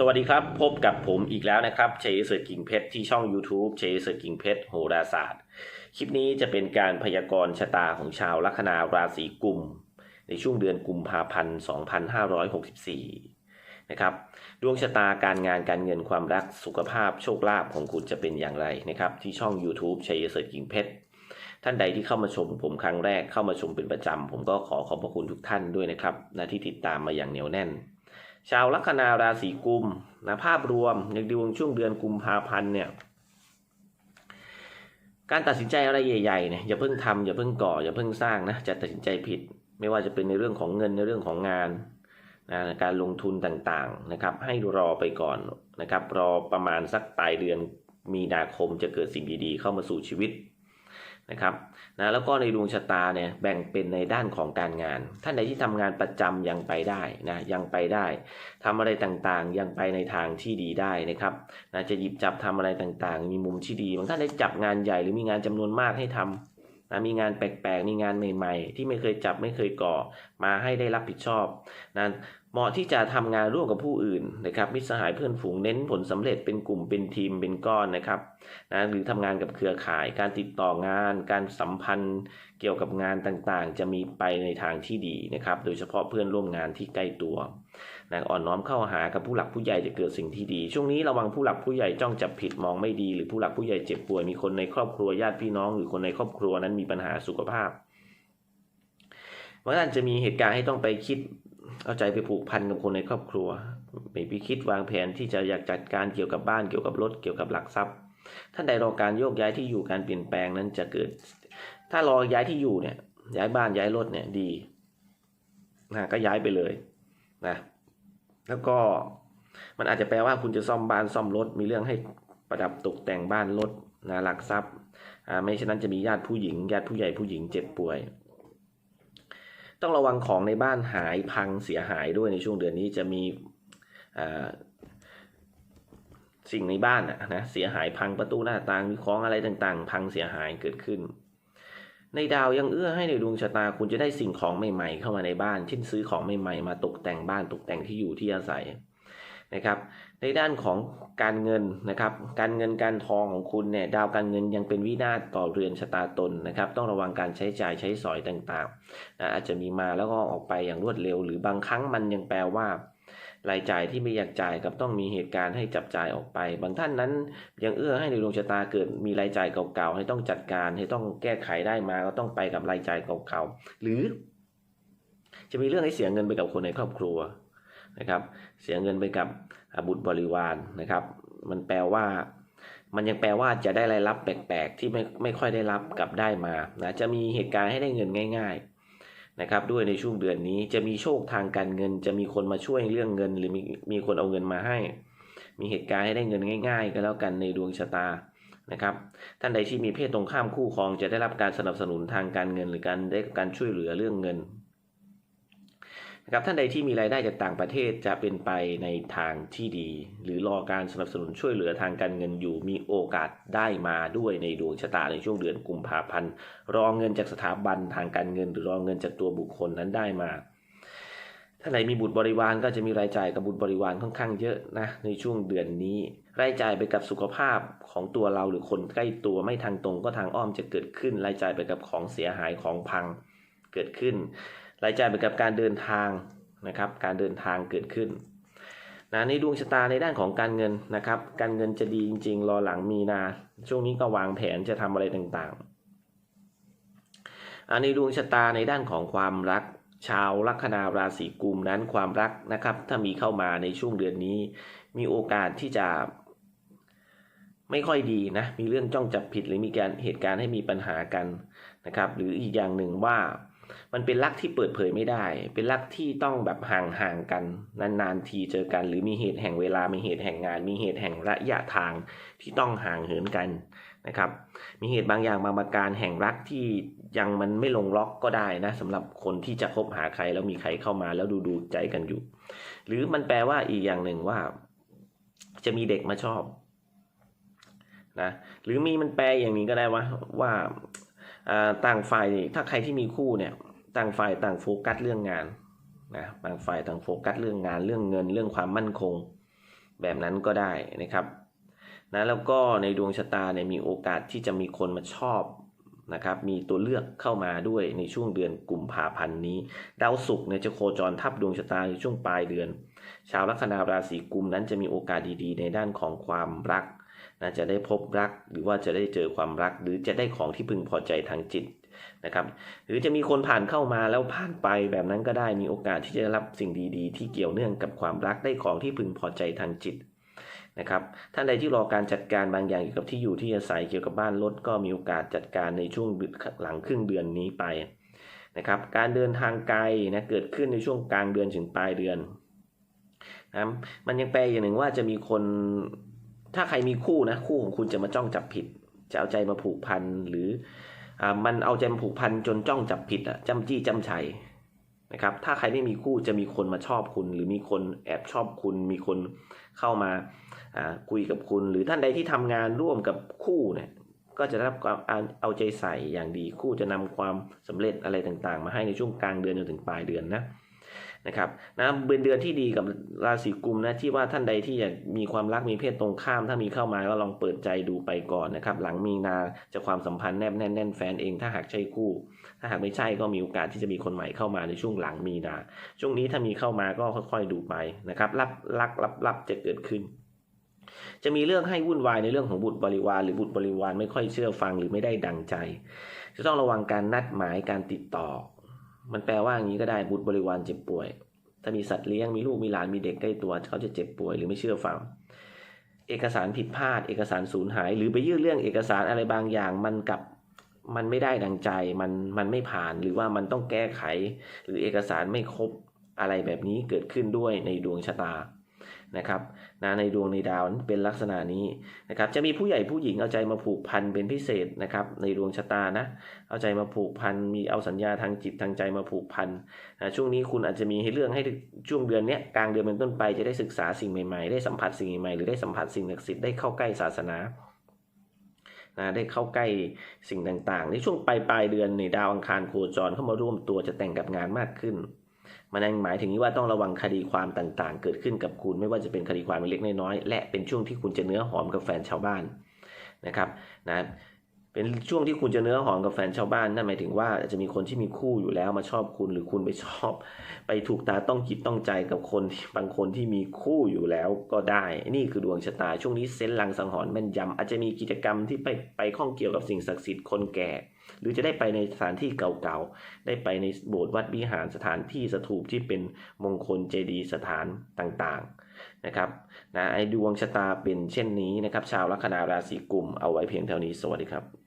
สวัสดีครับ พบกับผมอีกแล้วนะครับเชยเสิร์ชกิ่งเพชรที่ช่อง YouTube เชยเสิร์ชกิ่งเพชรโหราศาสตร์ คลิปนี้จะเป็นการพยากรณ์ชะตาของชาวลัคนาราศีกุม ในช่วงเดือนกุมภาพันธ์2564 นะครับ ดวงชะตาการงานการเงินความรักสุขภาพโชคลาภของคุณจะเป็นอย่างไรนะครับ ที่ช่อง YouTube ชัยเสิร์ชกิ่งเพชรท่านใดที่เข้ามาชมผมครั้งแรกเข้ามาชมเป็นประจำผมก็ขอขอบพระคุณทุกท่านด้วยนะครับนะที่ติดตามมาอย่างเหนียวแน่น ชาวลัคนาราศีกุมนะภาพรวมในดวงช่วงเดือนกุมภาพันธ์เนี่ยการตัดสินใจอะไรใหญ่ๆเนี่ยอย่าเพิ่งทำอย่าเพิ่งก่ออย่าเพิ่งสร้างนะจะตัดสินใจผิด ไม่ว่าจะเป็นในเรื่องของเงินในเรื่องของงานนะการลงทุนต่างๆนะครับ ให้รอไปก่อนนะครับ รอประมาณสักปลายเดือนมีนาคมจะเกิดสิ่งดีๆเข้ามาสู่ชีวิต นะครับนะแล้วก็ในดวงชะตาเนี่ยแบ่งเป็นในด้านของการงาน ท่านใดที่ทำงานประจำยังไปได้นะยังไปได้ทำอะไรต่างๆยังไปในทางที่ดีได้นะครับนะจะหยิบจับทำอะไรต่างๆ มีมุมที่ดีบางท่านได้จับงานใหญ่หรือมีงานจำนวนมากให้ทำนะมีงานแปลกๆ มีงานใหม่ ๆ ที่ไม่เคยจับไม่เคยก่อ มาให้ได้รับผิดชอบนะ เหมาะที่จะทำงานร่วมกับผู้อื่นนะครับมิตรสหายเพื่อนฝูงเน้นผลสำเร็จเป็นกลุ่มเป็นทีมเป็นก้อนนะครับนะหรือทำงานกับเครือข่าย การติดต่องาน การสัมพันธ์เกี่ยวกับงานต่างๆ จะมีไปในทางที่ดีนะครับ โดยเฉพาะเพื่อนร่วมงานที่ใกล้ตัวนะอ่อนน้อมเข้าหากับผู้หลักผู้ใหญ่จะเกิดสิ่งที่ดี ช่วงนี้ระวังผู้หลักผู้ใหญ่จ้องจับผิดมองไม่ดี หรือผู้หลักผู้ใหญ่เจ็บป่วยมีคนในครอบครัวญาติพี่น้อง หรือคนในครอบครัวนั้นมีปัญหาสุขภาพบางท่านจะมีเหตุการณ์ให้ต้องไปคิด เอาใจไปผูกพันกับคนในครอบครัว ไม่ไปคิดวางแผนที่จะอยากจัดการเกี่ยวกับบ้านเกี่ยวกับรถเกี่ยวกับหลักทรัพย์ ท่านใดรอการโยกย้ายที่อยู่การเปลี่ยนแปลงนั้นจะเกิด ถ้ารอย้ายที่อยู่เนี่ย ย้ายบ้านย้ายรถเนี่ยดีนะก็ย้ายไปเลยนะแล้วก็มันอาจจะแปลว่าคุณจะซ่อมบ้านซ่อมรถมีเรื่องให้ประดับตกแต่งบ้านรถนะหลักทรัพย์อ่าไม่ฉะนั้นจะมีญาติผู้หญิงญาติผู้ใหญ่ผู้หญิงเจ็บป่วย ต้องระวังของในบ้านหายพังเสียหายด้วยในช่วงเดือนนี้จะมีสิ่งในบ้านนะเสียหายพังประตูหน้าต่างมีของอะไรต่างๆ พังเสียหายเกิดขึ้น ในดาวยังเอื้อให้ในดวงชะตาคุณจะได้สิ่งของใหม่ ๆ เข้ามาในบ้านเช่นซื้อของใหม่ๆ มาตกแต่งบ้านตกแต่งที่อยู่ที่อาศัย นะครับ ในด้านของการเงินนะครับ การเงินการทองของคุณเนี่ยดาวการเงินยังเป็นวินาศต่อเรือนชะตาตนนะครับ ต้องระวังการใช้จ่ายใช้สอยต่างๆนะอาจจะมีมาแล้วก็ออกไปอย่างรวดเร็ว หรือบางครั้งมันยังแปลว่ารายจ่ายที่ไม่อยากจ่ายกับต้องมีเหตุการณ์ให้จับจ่ายออกไป บางท่านนั้นยังเอื้อให้ในดวงชะตาเกิดมีรายจ่ายเก่าๆให้ต้องจัดการให้ต้องแก้ไขได้มาก็ต้องไปกับรายจ่ายเก่าๆหรือ จะมีเรื่องให้เสียเงินไปกับคนในครอบครัว นะครับ เสียเงินไปกับบุตรบริวารนะครับ มันแปลว่า มันยังแปลว่าจะได้รายรับแปลกๆที่ไม่ไม่ค่อยได้รับกับได้มานะจะมีเหตุการณ์ให้ได้เงินง่าย ๆนะครับ ด้วยในช่วงเดือนนี้จะมีโชคทางการเงิน จะมีคนมาช่วยเรื่องเงิน หรือมีมีคนเอาเงินมาให้ มีเหตุการณ์ให้ได้เงินง่าย ๆ ก็แล้วกันในดวงชะตานะครับท่านใดที่มีเพศตรงข้ามคู่ครองจะได้รับการสนับสนุนทางการเงิน หรือการได้การช่วยเหลือเรื่องเงิน นะครับท่านใดที่มีรายได้จากต่างประเทศจะเป็นไปในทางที่ดี หรือรอการสนับสนุนช่วยเหลือทางการเงินอยู่มีโอกาสได้มาด้วยในดวงชะตาในช่วงเดือนกุมภาพันธ์รอเงินจากสถาบันทางการเงิน หรือรอเงินจากตัวบุคคลนั้นได้มาท่านใดมีบุตรบริวารก็จะมีรายจ่ายกับบุตรบริวารค่อนข้างเยอะนะในช่วงเดือนนี้ รายจ่ายไปกับสุขภาพของตัวเราหรือคนใกล้ตัวไม่ทางตรงก็ทางอ้อมจะเกิดขึ้น รายจ่ายไปกับของเสียหายของพังเกิดขึ้น รายจ่ายไปกับการเดินทางนะครับการเดินทางเกิดขึ้นนะในดวงชะตาในด้านของการเงินนะครับ การเงินจะดีจริง ๆ รอหลังมีนา ช่วงนี้ก็วางแผนจะทำอะไรต่างๆในดวงชะตาในด้านของความรัก ชาวลัคนาราศีกุมนั้นความรักนะครับ ถ้ามีเข้ามาในช่วงเดือนนี้ มีโอกาสที่จะไม่ค่อยดีนะ มีเรื่องจ้องจับผิดหรือมีการเหตุการณ์ให้มีปัญหากันนะครับ หรืออีกอย่างหนึ่งว่า มันเป็นรักที่เปิดเผยไม่ได้ เป็นรักที่ต้องแบบห่างๆกัน นานๆทีเจอกัน หรือมีเหตุแห่งเวลา มีเหตุแห่งงาน มีเหตุแห่งระยะทางที่ต้องห่างเหินกันนะครับ มีเหตุบางอย่างบางประการแห่งรักที่ยังมันไม่ลงล็อกก็ได้นะสำหรับคนที่จะคบหาใครแล้วมีใครเข้ามาแล้วดูดูใจกันอยู่ หรือมันแปลว่าอีกอย่างหนึ่งว่า จะมีเด็กมาชอบนะหรือมีมันแปลอย่างนี้ก็ได้ว่าว่า ต่างฝ่ายถ้าใครที่มีคู่เนี่ยต่างฝ่ายต่างโฟกัสเรื่องงานนะบางฝ่ายต่างโฟกัสเรื่องงานเรื่องเงินเรื่องความมั่นคง แบบนั้นก็ได้นะครับนะแล้วก็ในดวงชะตาเนี่ยมีโอกาสที่จะมีคนมาชอบนะครับมีตัวเลือกเข้ามาด้วยในช่วงเดือนกุมภาพันธ์นี้ ดาวศุกร์เนี่ยจะโคจรทับดวงชะตาในช่วงปลายเดือน ชาวลัคนาราศีกุมนั้นจะมีโอกาสดีๆ ในด้านของความรัก นะจะได้พบรักหรือว่าจะได้เจอความรัก หรือจะได้ของที่พึงพอใจทางจิตนะครับ หรือจะมีคนผ่านเข้ามาแล้วผ่านไปแบบนั้นก็ได้มีโอกาสที่จะรับสิ่งดีๆ ที่เกี่ยวเนื่องกับความรักได้ของที่พึงพอใจทางจิตนะครับท่านใดที่รอการจัดการบางอย่างเกี่ยวกับที่อยู่ที่อาศัยเกี่ยวกับบ้านรถก็มีโอกาสจัดการในช่วงหลังครึ่งเดือนนี้ไปนะครับการเดินทางไกลนะเกิดขึ้นในช่วงกลางเดือนถึงปลายเดือนนะมันยังแปลอย่างหนึ่งว่าจะมีคน ถ้าใครมีคู่นะ คู่ของคุณจะมาจ้องจับผิด จะเอาใจมาผูกพันหรืออ่ามันเอาใจมาผูกพันจนจ้องจับผิดอะจำจี้จำชัยนะครับ ถ้าใครไม่มีคู่จะมีคนมาชอบคุณ หรือมีคนแอบชอบคุณ มีคนเข้ามาอ่าคุยกับคุณ หรือท่านใดที่ทำงานร่วมกับคู่เนี่ยก็จะได้รับความเอาเอาใจใส่อย่างดีคู่จะนำความสำเร็จอะไรต่างๆ มาให้ในช่วงกลางเดือนจนถึงปลายเดือนนะ นะครับนะเป็นเดือนที่ดีกับราศีกุมนะที่ว่าท่านใดที่อยากมีความรักมีเพศตรงข้าม ถ้ามีเข้ามาก็ลองเปิดใจดูไปก่อนนะครับหลังมีนาจะความสัมพันธ์แนบแน่นแน่นแฟนเองถ้าหากใช่คู่ ถ้าหากไม่ใช่ก็มีโอกาสที่จะมีคนใหม่เข้ามาในช่วงหลังมีนา ช่วงนี้ถ้ามีเข้ามาก็ค่อยๆดูไปนะครับรับรักรับรับจะเกิดขึ้นจะมีเรื่องให้วุ่นวายในเรื่องของบุตรบริวารหรือบุตรบริวารไม่ค่อยเชื่อฟังหรือไม่ได้ดังใจ จะต้องระวังการนัดหมายการติดต่อ มันแปลว่าอย่างนี้ก็ได้บุตรบริวารเจ็บป่วย ถ้ามีสัตว์เลี้ยงมีลูกมีหลานมีเด็กใกล้ตัวเขาจะเจ็บป่วยหรือไม่เชื่อฟัง เอกสารผิดพลาด เอกสารสูญหาย หรือไปยื่นเรื่องเอกสารอะไรบางอย่างมันกับมันไม่ได้ดังใจมันมันไม่ผ่านหรือว่ามันต้องแก้ไข หรือเอกสารไม่ครบอะไรแบบนี้เกิดขึ้นด้วยในดวงชะตา นะครับนะในดวงในดาวเป็นลักษณะนี้นะครับจะมีผู้ใหญ่ผู้หญิงเอาใจมาผูกพันเป็นพิเศษนะครับในดวงชะตานะเอาใจมาผูกพันมีเอาสัญญาทางจิตทางใจมาผูกพันนะช่วงนี้คุณอาจจะมีให้เรื่องให้ช่วงเดือนเนี้ยกลางเดือนเป็นต้นไปจะได้ศึกษาสิ่งใหม่ๆ ได้สัมผัสสิ่งใหม่ๆหรือได้สัมผัสสิ่งศักดิ์สิทธิ์ได้เข้าใกล้ศาสนานะได้เข้าใกล้สิ่งต่างๆ ในช่วงปลายปลายเดือนในดาวอังคารโคจรเข้ามาร่วมตัวจะแต่งกับงานมากขึ้น มันหมายถึงว่าต้องระวังคดีความต่างๆ เกิดขึ้นกับคุณ ไม่ว่าจะเป็นคดีความเล็กน้อยและเป็นช่วงที่คุณจะเนื้อหอมกับแฟนชาวบ้านนะครับนะ เป็นช่วงที่คุณจะเนื้อหอมกับแฟนชาวบ้านนั่นหมายถึงว่าจะมีคนที่มีคู่อยู่แล้วมาชอบคุณหรือคุณไปชอบ ไปถูกตาต้องจิตต้องใจกับคนบางคนที่มีคู่อยู่แล้วก็ได้ นี่คือดวงชะตาช่วงนี้เซนลังสังหรณ์แม่นยำอาจจะมีกิจกรรมที่ไปไปข้องเกี่ยวกับสิ่งศักดิ์สิทธิ์คนแก่ หรือจะได้ไปในสถานที่เก่าๆได้ไปในโบสถ์วัดวิหารสถานที่สถูปที่เป็นมงคลเจดีย์สถานต่างๆนะครับนะไอ้ดวงชะตาเป็นเช่นนี้นะครับ ชาวลัคนาราศีกุมเอาไว้เพียงเท่านี้สวัสดีครับ